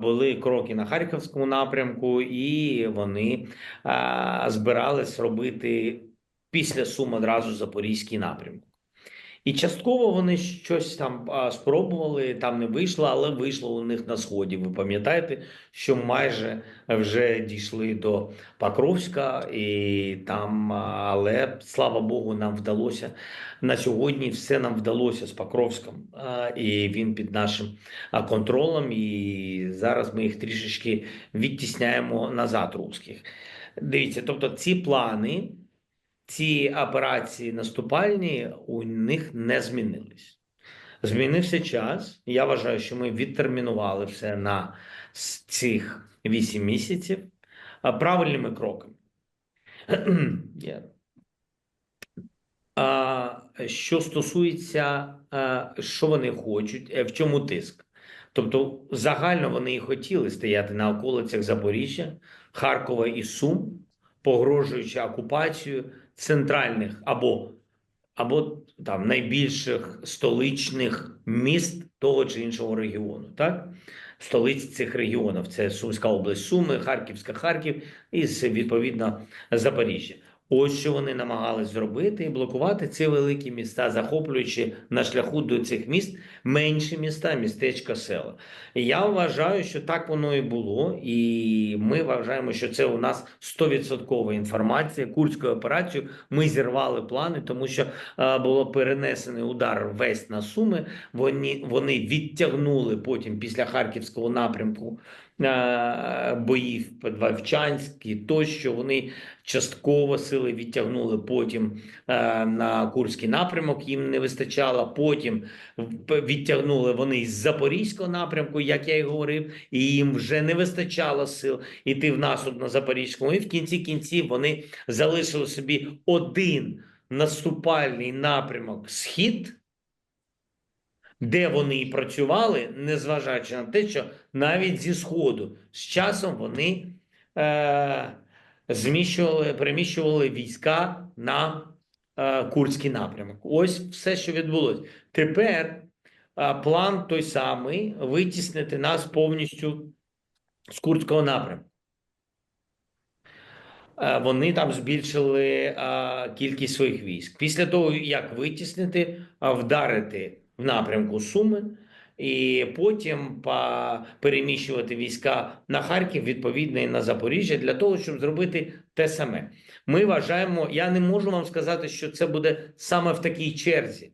були кроки на Харківському напрямку, і вони збирались робити після Сум одразу Запорізький напрямок. І частково вони щось там спробували, там не вийшло, але вийшло у них на сході. Ви пам'ятаєте, що майже вже дійшли до Покровська, і там, але слава Богу, нам вдалося на сьогодні. Все нам вдалося з Покровськом, і він під нашим контролем. І зараз ми їх трішечки відтісняємо назад, русських. Дивіться, тобто ці плани ці операції наступальні у них не змінились. Змінився час. Я вважаю, що ми відтермінували все на цих 8 місяців правильними кроками. Що стосується, що вони хочуть, е, в чому тиск? Тобто, загально вони і хотіли стояти на околицях Запоріжжя, Харкова і Сум, погрожуючи окупацією центральних або, або там найбільших столичних міст того чи іншого регіону. Так? Столиць цих регіонів це Сумська область, Суми, Харківська, Харків і відповідно Запоріжжя. Ось що вони намагались зробити і блокувати ці великі міста, захоплюючи на шляху до цих міст менші міста, містечка, села. Я вважаю, що так воно і було, і ми вважаємо, що це у нас 100% інформація. Курську операцію ми зірвали плани, тому що е, було перенесений удар весь на Суми. Вони, вони відтягнули потім після Харківського напрямку е, боїв Вовчанськ і тощо. Вони частково сили відтягнули потім е, на Курський напрямок. Їм не вистачало. Потім відтягнули вони з Запорізького напрямку, як я і говорив, і їм вже не вистачало сил іти в наступ на Запорізькому. І в кінці кінців вони залишили собі один наступальний напрямок схід, де вони і працювали, незважаючи на те, що навіть зі сходу з часом вони е, зміщували, переміщували війська на е, Курський напрямок. Ось все, що відбулося. Тепер а, план той самий витіснити нас повністю з Курського напрямку. Е, Вони там збільшили а, кількість своїх військ. Після того, як витіснити, а, вдарити в напрямку Суми, і потім переміщувати війська на Харків, відповідно, і на Запоріжжя, для того, щоб зробити те саме. Ми вважаємо, я не можу вам сказати, що це буде саме в такій черзі.